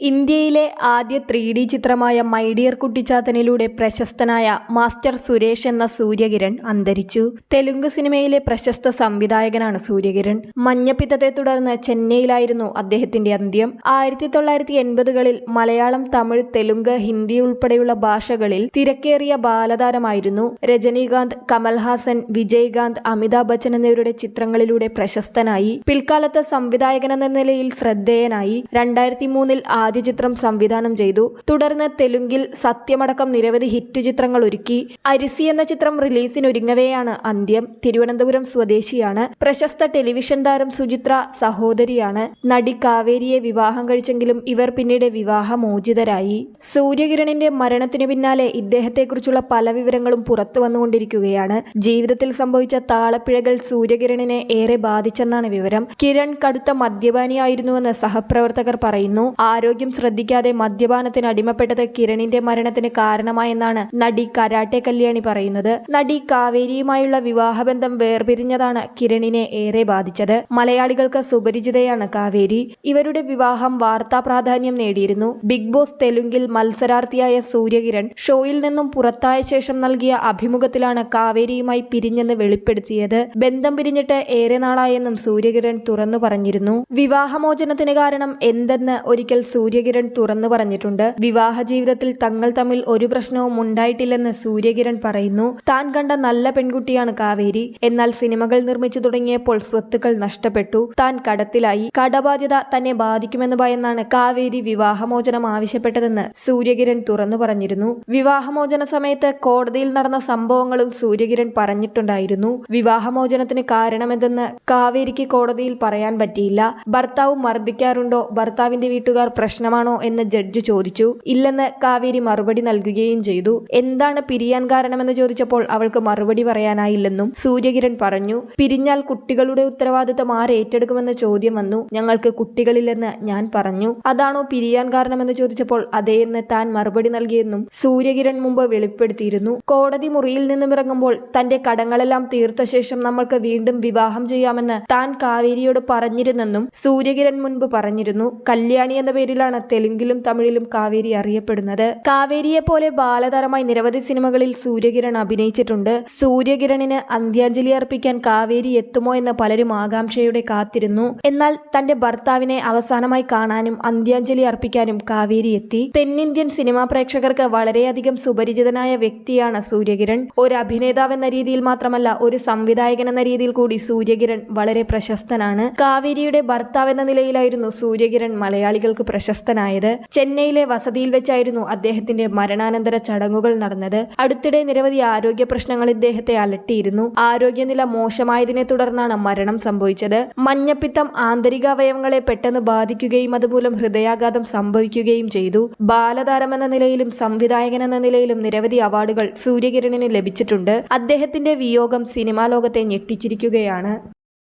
ഇന്ത്യയിലെ ആദ്യ three D ചിത്രമായ മൈ ഡിയർ കുട്ടിച്ചാത്തനിലൂടെ പ്രശസ്തനായ മാസ്റ്റർ സുരേഷ് എന്ന സൂര്യകിരൺ അന്തരിച്ചു. തെലുങ്ക് സിനിമയിലെ പ്രശസ്ത സംവിധായകനാണ് സൂര്യകിരൺ. മഞ്ഞപ്പിത്തത്തെ തുടർന്ന് ചെന്നൈയിലായിരുന്നു അദ്ദേഹത്തിന്റെ അന്ത്യം. ആയിരത്തി തൊള്ളായിരത്തി എൺപതുകളിൽ മലയാളം തമിഴ് തെലുങ്ക് ഹിന്ദി ഉൾപ്പെടെയുള്ള ഭാഷകളിൽ തിരക്കേറിയ ബാലതാരമായിരുന്നു. രജനീകാന്ത് കമൽഹാസൻ വിജയ്കാന്ത് അമിതാഭ് ബച്ചൻ എന്നിവരുടെ ചിത്രങ്ങളിലൂടെ പ്രശസ്തനായി. പിൽക്കാലത്ത് സംവിധായകനെന്ന നിലയിൽ ശ്രദ്ധേയനായി. രണ്ടായിരത്തി മൂന്നിൽ ആദ്യ ചിത്രം സംവിധാനം ചെയ്തു. തുടർന്ന് തെലുങ്കിൽ സത്യമടക്കം നിരവധി ഹിറ്റ് ചിത്രങ്ങൾ ഒരുക്കി. അരിസി എന്ന ചിത്രം റിലീസിനൊരുങ്ങവെയാണ് അന്ത്യം. തിരുവനന്തപുരം സ്വദേശിയാണ്. പ്രശസ്ത ടെലിവിഷൻ താരം സുചിത്ര സഹോദരിയാണ്. നടി കാവേരിയെ വിവാഹം കഴിച്ചെങ്കിലും ഇവർ പിന്നീട് വിവാഹമോചിതരായി. സൂര്യകിരണിന്റെ മരണത്തിനു പിന്നാലെ ഇദ്ദേഹത്തെക്കുറിച്ചുള്ള പല വിവരങ്ങളും പുറത്തു വന്നുകൊണ്ടിരിക്കുകയാണ്. ജീവിതത്തിൽ സംഭവിച്ച താളപ്പിഴകൾ സൂര്യകിരണിനെ ഏറെ ബാധിച്ചെന്നാണ് വിവരം. കിരൺ കടുത്ത മദ്യപാനിയായിരുന്നുവെന്ന് സഹപ്രവർത്തകർ പറയുന്നു. ആരോഗ്യം ശ്രദ്ധിക്കാതെ മദ്യപാനത്തിന് അടിമപ്പെട്ടത് കിരണിന്റെ മരണത്തിന് കാരണമായെന്നാണ് നടി കരാട്ടെ കല്യാണി പറയുന്നത്. നടി കാവേരിയുമായുള്ള വിവാഹബന്ധം വേർപിരിഞ്ഞതാണ് കിരണിനെ ഏറെ ബാധിച്ചത്. മലയാളികൾക്ക് സുപരിചിതയാണ് കാവേരി. ഇവരുടെ വിവാഹം വാർത്താ പ്രാധാന്യം നേടിയിരുന്നു. ബിഗ് ബോസ് തെലുങ്കിൽ മത്സരാർത്ഥിയായ സൂര്യകിരൺ ഷോയിൽ നിന്നും പുറത്തായ ശേഷം നൽകിയ അഭിമുഖത്തിലാണ് കാവേരിയുമായി പിരിഞ്ഞെന്ന് വെളിപ്പെടുത്തിയത്. ബന്ധം പിരിഞ്ഞിട്ട് ഏറെ നാളായെന്നും സൂര്യകിരൺ തുറന്നു പറഞ്ഞിരുന്നു. വിവാഹമോചനത്തിന് കാരണം എന്തെന്ന് ഒരിക്കൽ സൂര്യകിരൺ തുറന്നു പറഞ്ഞിട്ടുണ്ട്. വിവാഹ ജീവിതത്തിൽ തങ്ങൾ തമ്മിൽ ഒരു പ്രശ്നവും ഉണ്ടായിട്ടില്ലെന്ന് സൂര്യകിരൺ പറയുന്നു. താൻ കണ്ട നല്ല പെൺകുട്ടിയാണ് കാവേരി. എന്നാൽ സിനിമകൾ നിർമ്മിച്ചു തുടങ്ങിയപ്പോൾ സ്വത്തുക്കൾ നഷ്ടപ്പെട്ടു. താൻ കടത്തിലായി. കടബാധ്യത തന്നെ ബാധിക്കുമെന്ന് ഭയന്നാണ് കാവേരി വിവാഹമോചനം ആവശ്യപ്പെട്ടതെന്ന് സൂര്യകിരൺ തുറന്നു പറഞ്ഞിരുന്നു. വിവാഹമോചന സമയത്ത് കോടതിയിൽ നടന്ന സംഭവങ്ങളും സൂര്യകിരൺ പറഞ്ഞിട്ടുണ്ടായിരുന്നു. വിവാഹമോചനത്തിന് കാരണമെന്തെന്ന് കാവേരിക്ക് കോടതിയിൽ പറയാൻ പറ്റിയില്ല. ഭർത്താവ് മർദ്ദിക്കാറുണ്ടോ? ഭർത്താവിന്റെ വീട്ടുകാർ പ്രശ്നമാണോ എന്ന് ജഡ്ജ് ചോദിച്ചു. ഇല്ലെന്ന് കാവേരി മറുപടി നൽകുകയും ചെയ്തു. എന്താണ് പിരിയാൻ കാരണമെന്ന് ചോദിച്ചപ്പോൾ അവൾക്ക് മറുപടി പറയാനായില്ലെന്നും സൂര്യകിരൺ പറഞ്ഞു. പിരിഞ്ഞാൽ കുട്ടികളുടെ ഉത്തരവാദിത്തം ആരേറ്റെടുക്കുമെന്ന ചോദ്യം വന്നു. ഞങ്ങൾക്ക് കുട്ടികളില്ലെന്ന് ഞാൻ പറഞ്ഞു. അതാണോ പിരിയാൻ കാരണമെന്ന് ചോദിച്ചപ്പോൾ അതേയെന്ന് താൻ മറുപടി നൽകിയെന്നും സൂര്യകിരൺ മുമ്പ് വെളിപ്പെടുത്തിയിരുന്നു. കോടതി മുറിയിൽ നിന്നും ഇറങ്ങുമ്പോൾ തന്റെ കടങ്ങളെല്ലാം തീർത്ത ശേഷം നമ്മൾക്ക് വീണ്ടും വിവാഹം ചെയ്യാമെന്ന് താൻ കാവേരിയോട് പറഞ്ഞിരുന്നെന്നും സൂര്യകിരൺ മുൻപ് പറഞ്ഞിരുന്നു. കല്യാണി എന്ന പേരിലാണ് തെലുങ്കിലും തമിഴിലും കാവേരി അറിയപ്പെടുന്നത്. കാവേരിയെ പോലെ ബാലതാരമായി നിരവധി സിനിമകളിൽ സൂര്യകിരൺ അഭിനയിച്ചിട്ടുണ്ട്. സൂര്യകിരണിന് അന്ത്യാഞ്ജലി അർപ്പിക്കാൻ കാവേരി എത്തുമോ എന്ന് പലരും ആകാംക്ഷയോടെ കാത്തിരുന്നു. എന്നാൽ തന്റെ ഭർത്താവിനെ അവസാനമായി കാണാനും അന്ത്യാഞ്ജലി അർപ്പിക്കാനും കാവേരി എത്തി. തെന്നിന്ത്യൻ സിനിമാ പ്രേക്ഷകർക്ക് വളരെയധികം സുപരിചിതനായ വ്യക്തിയാണ് സൂര്യകിരൺ. ഒരു അഭിനേതാവ് എന്ന രീതിയിൽ മാത്രമല്ല ഒരു സംവിധായകൻ എന്ന രീതിയിൽ കൂടി സൂര്യകിരൺ വളരെ പ്രശസ്തനാണ്. കാവേരിയുടെ ഭർത്താവ് എന്ന നിലയിലായിരുന്നു സൂര്യകിരൺ മലയാളികൾക്ക് പ്രശസ്തനായത് ചെന്നൈയിലെ വസതിയിൽ വെച്ചായിരുന്നു അദ്ദേഹത്തിന്റെ മരണാനന്തര ചടങ്ങുകൾ നടന്നത്. അടുത്തിടെ നിരവധി ആരോഗ്യ പ്രശ്നങ്ങൾ ഇദ്ദേഹത്തെ അലട്ടിയിരുന്നു. ആരോഗ്യനില മോശമായതിനെ തുടർന്നാണ് മരണം സംഭവിച്ചത്. മഞ്ഞപ്പിത്തം ആന്തരിക അവയവങ്ങളെ പെട്ടെന്ന് ബാധിക്കുകയും അതുമൂലം ഹൃദയാഘാതം സംഭവിക്കുകയും ചെയ്തു. ബാലതാരം എന്ന നിലയിലും സംവിധായകൻ എന്ന നിലയിലും നിരവധി അവാർഡുകൾ സൂര്യകിരണിന് ലഭിച്ചിട്ടുണ്ട്. അദ്ദേഹത്തിന്റെ വിയോഗം സിനിമാ ലോകത്തെ ഞെട്ടിച്ചിരിക്കുകയാണ്.